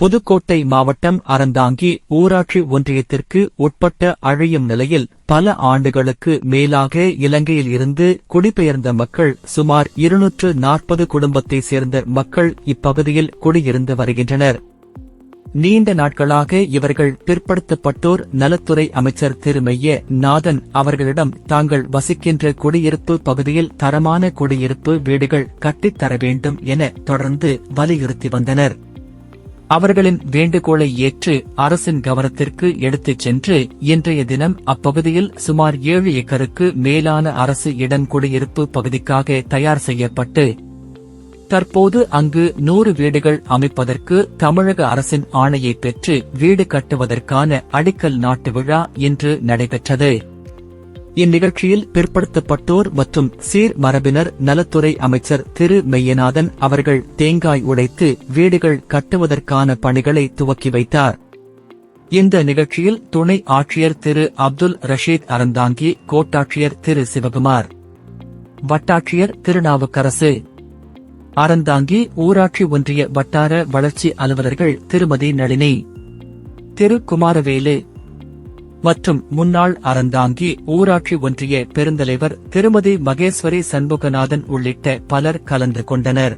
புதுக்கோட்டை மாவட்டம் அறந்தாங்கி ஊராட்சி ஒன்றியத்திற்கு உட்பட்ட அழியும் நிலையில் பல ஆண்டுகளுக்கு மேலாக இலங்கையில் இருந்து குடிபெயர்ந்த மக்கள் சுமார் இருநூற்று நாற்பது குடும்பத்தைச் சேர்ந்த மக்கள் இப்பகுதியில் குடியிருந்து வருகின்றனர். நீண்ட நாட்களாக இவர்கள் பிற்படுத்தப்பட்டோர் நலத்துறை அமைச்சர் திரு நாதன் அவர்களிடம் தாங்கள் வசிக்கின்ற குடியிருப்பு பகுதியில் தரமான குடியிருப்பு வீடுகள் கட்டித்தர வேண்டும் என தொடர்ந்து வலியுறுத்தி வந்தனர். அவர்களின் வேண்டுகோளை ஏற்று அரசின் கவனத்திற்கு எடுத்துச் சென்று இன்றைய தினம் அப்பகுதியில் சுமார் ஏழு ஏக்கருக்கு மேலான அரசு இடம் குடியிருப்பு பகுதிக்காக தயார் செய்யப்பட்டு தற்போது அங்கு நூறு வீடுகள் அமைப்பதற்கு தமிழக அரசின் ஆணையை பெற்று வீடு கட்டுவதற்கான அடிக்கல் நாட்டு விழா இன்று நடைபெற்றது. இந்நிகழ்ச்சியில் பிற்படுத்தப்பட்டோர் மற்றும் சீர் மரபினர் நலத்துறை அமைச்சர் திரு மெய்யநாதன் அவர்கள் தேங்காய் உடைத்து வீடுகள் கட்டுவதற்கான பணிகளை துவக்கி வைத்தார். இந்த நிகழ்ச்சியில் துணை ஆட்சியர் திரு அப்துல் ரஷீத் அறந்தாங்கி கோட்டாட்சியர் திரு சிவகுமார் வட்டாட்சியர் திருநாவுக்கரசு அறந்தாங்கி ஊராட்சி ஒன்றிய வட்டார வளர்ச்சி அலுவலர்கள் திருமதி நளினி திரு குமாரவேலு மற்றும் முன்னாள் அறந்தாங்கி ஊராட்சி ஒன்றிய பெருந்தலைவர் திருமதி மகேஸ்வரி சண்முகநாதன் உள்ளிட்ட பலர் கலந்து கொண்டனர்.